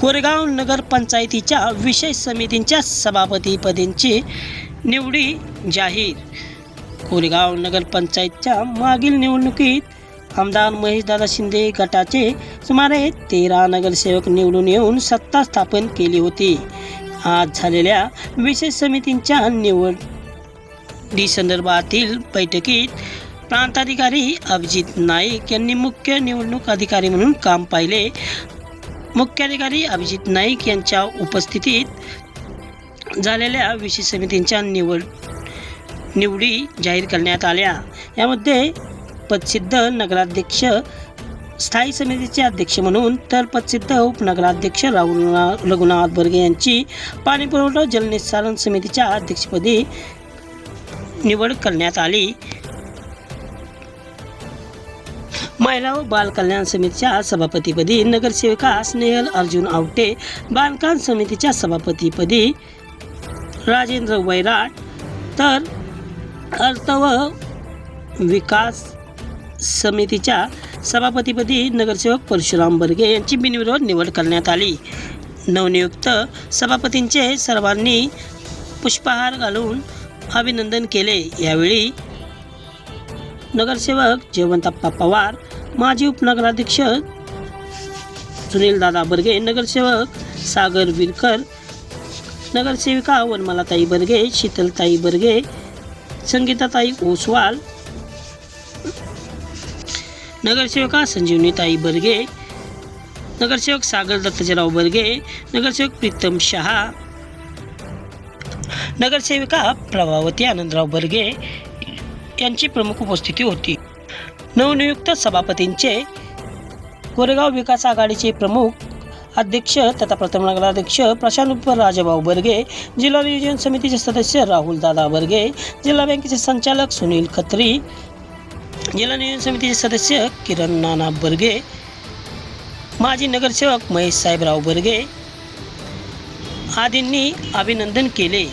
कोरेगाव नगरपंचायतीच्या विषय समितींच्या सभापतीपदींची निवडी जाहीर. कोरेगाव नगरपंचायतच्या मागील निवडणुकीत आमदार महेशदादा शिंदे गटाचे सुमारे तेरा नगरसेवक निवडून येऊन सत्ता स्थापन केली होती. आज झालेल्या विशेष समितींच्या निवडी संदर्भातील बैठकीत प्रांताधिकारी अभिजित नाईक यांनी मुख्य निवडणूक अधिकारी म्हणून काम पाहिले. मुख्याधिकारी अभिजित नाईक यांच्या उपस्थितीत झालेल्या विशेष समितींच्या निवड निवडी जाहीर करण्यात आल्या. यामध्ये पदसिद्ध नगराध्यक्ष स्थायी समितीचे अध्यक्ष म्हणून तर पदसिद्ध उपनगराध्यक्ष राहुल रघुनाथ बर्गे यांची पाणीपुरवठा जलनिस्सारण समितीच्या अध्यक्षपदी निवड करण्यात आली. महिला व बाल कल्याण समितीच्या सभापतीपदी नगरसेविका स्नेहल अर्जुन आवटे बांधकाम समितीच्या सभापतीपदी राजेंद्र वैराट तर अर्थ व विकास समितीच्या सभापतीपदी नगरसेवक परशुराम बर्गे यांची बिनविरोध निवड करण्यात आली. नवनियुक्त सभापतींचे सर्वांनी पुष्पहार घालून अभिनंदन केले. यावेळी नगरसेवक जयवंतप्पा पवार माजी उपनगराध्यक्ष सुनील दादा बर्गे नगरसेवक सागर विरकर नगरसेविका वनमालाताई बर्गे शीतलताई बर्गे संगीताताई ओसवाल नगरसेविका संजीवनीताई बर्गे नगरसेवक सागर दत्तजराव बर्गे नगरसेवक प्रीतम शहा नगरसेविका प्रभावती आनंदराव बर्गे यांची प्रमुख उपस्थिती होती. नवनियुक्त सभापतींचे कोरेगाव विकास आघाडीचे प्रमुख अध्यक्ष तथा प्रथम नगराध्यक्ष प्रशांत उप राजाभाऊ बर्गे जिल्हा नियोजन समितीचे सदस्य राहुल दादा बर्गे जिल्हा बँकेचे संचालक सुनील खत्री जिल्हा नियोजन समितीचे सदस्य किरण नाना बर्गे माजी नगरसेवक महेश साहेबराव बर्गे आदींनी अभिनंदन केले.